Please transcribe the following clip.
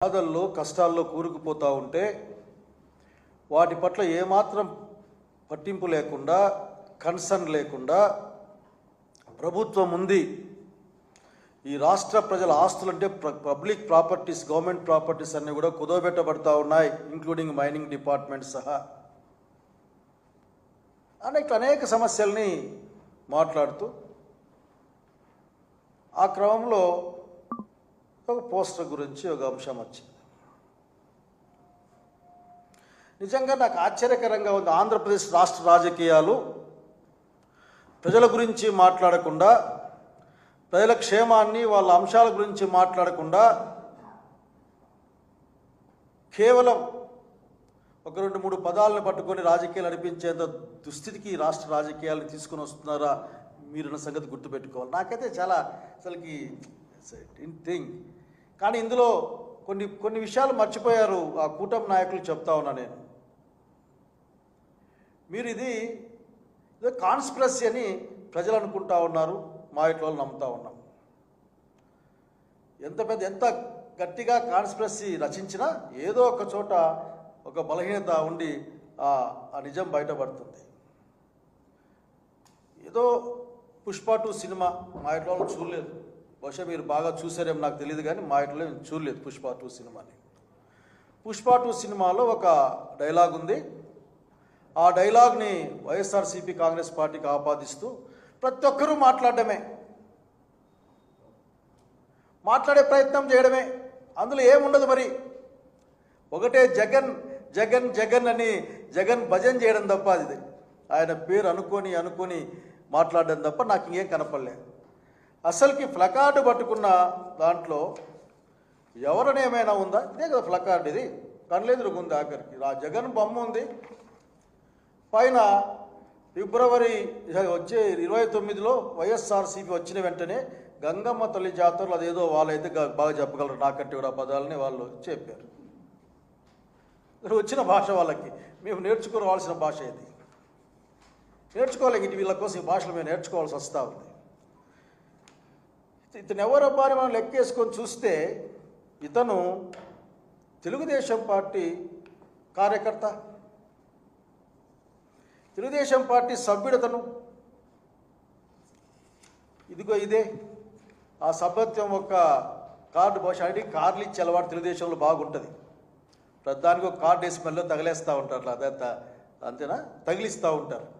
బాధల్లో కష్టాల్లో కూరుకుపోతూ ఉంటే వాటి పట్ల ఏమాత్రం పట్టింపు లేకుండా కన్సర్న్ లేకుండా ప్రభుత్వం ఉంది. ఈ రాష్ట్ర ప్రజల ఆస్తులు అంటే పబ్లిక్ ప్రాపర్టీస్ గవర్నమెంట్ ప్రాపర్టీస్ అన్నీ కూడా కుదవబెట్టబడతా ఉన్నాయి ఇంక్లూడింగ్ మైనింగ్ డిపార్ట్మెంట్ సహా. అనేక అనేక సమస్యల్ని మాట్లాడుతూ ఆ క్రమంలో ఒక పోస్టర్ గురించి ఒక అంశం వచ్చింది నిజంగా నాకు ఆశ్చర్యకరంగా ఉంది ఆంధ్రప్రదేశ్ రాష్ట్ర రాజకీయాలు ప్రజల గురించి మాట్లాడకుండా ప్రజల క్షేమాన్ని వాళ్ళ అంశాల గురించి మాట్లాడకుండా కేవలం ఒక రెండు మూడు పదాలను పట్టుకొని రాజకీయాలు నడిపించేంత దుస్థితికి రాష్ట్ర రాజకీయాలను తీసుకుని వస్తున్నారా మీరున్న సంగతి గుర్తుపెట్టుకోవాలి నాకైతే చాలా అసలుకి థింగ్ కానీ ఇందులో కొన్ని కొన్ని విషయాలు మర్చిపోయారు ఆ కూటమి నాయకులు చెప్తా ఉన్నా నేను. మీరు ఇది ఇదో కాన్స్పిరసీ అని ప్రజలు అనుకుంటా ఉన్నారు మా ఇంట్లో వాళ్ళు నమ్ముతా ఉన్నాం. ఎంత పెద్ద ఎంత గట్టిగా కాన్స్పిరసీ రచించినా ఏదో ఒక చోట ఒక బలహీనత ఉండి ఆ నిజం బయటపడుతుంది. ఏదో పుష్ప టూ సినిమా మా ఇంట్లో చూడలేదు. బహుశా మీరు బాగా చూసారేమో నాకు తెలియదు కానీ మా ఇంట్లో నేను చూడలేదు పుష్ప టూ సినిమాని. పుష్ప టూ సినిమాలో ఒక డైలాగ్ ఉంది. ఆ డైలాగ్ని వైఎస్ఆర్సీపీ కాంగ్రెస్ పార్టీకి ఆపాదిస్తూ ప్రతి ఒక్కరూ మాట్లాడటమే మాట్లాడే ప్రయత్నం చేయడమే. అందులో ఏముండదు మరి? ఒకటే జగన్ జగన్ జగన్ అని జగన్ భజన చేయడం తప్ప అది. ఆయన పేరు అనుకొని అనుకొని మాట్లాడడం తప్ప నాకు ఇంకేం కనపడలేదు. అసలుకి ఫ్లకార్డు పట్టుకున్న దాంట్లో ఎవరని ఏమైనా ఉందా? ఇదే కదా ఫ్లకార్డు ఇది. కళ్ళెదురుగుంది ఆఖరికి. ఆ జగన్ బొమ్మ ఉంది. పైన ఫిబ్రవరి వచ్చే ఇరవై తొమ్మిదిలో వైఎస్ఆర్సీపీ వచ్చిన వెంటనే గంగమ్మ తల్లి జాతరలో అదేదో వాళ్ళైతే బాగా చెప్పగలరు. నాకంటే కూడా పదాలని వాళ్ళు చెప్పారు. వచ్చిన భాష వాళ్ళకి. మేము నేర్చుకోవాల్సిన భాష ఇది. నేర్చుకోవాలి వీళ్ళ కోసం ఈ భాషలు మేము నేర్చుకోవాల్సి వస్తూ ఉంది. ఇతను ఎవరబ్బా అని మనం లెక్కేసుకొని చూస్తే ఇతను తెలుగుదేశం పార్టీ కార్యకర్త. తెలుగుదేశం పార్టీ సభ్యుడతను. ఇదిగో ఇదే. ఆ సభ్యత్వం ఒక కార్డు బహుశా అడిగి కార్లు ఇచ్చే అలవాటు తెలుగుదేశంలో బాగుంటుంది. ప్రతిదానికి ఒక కార్డు వేసి మెల్ల తగిలేస్తూ ఉంటారు అదంతా అంతేనా? తగిలిస్తూ ఉంటారు.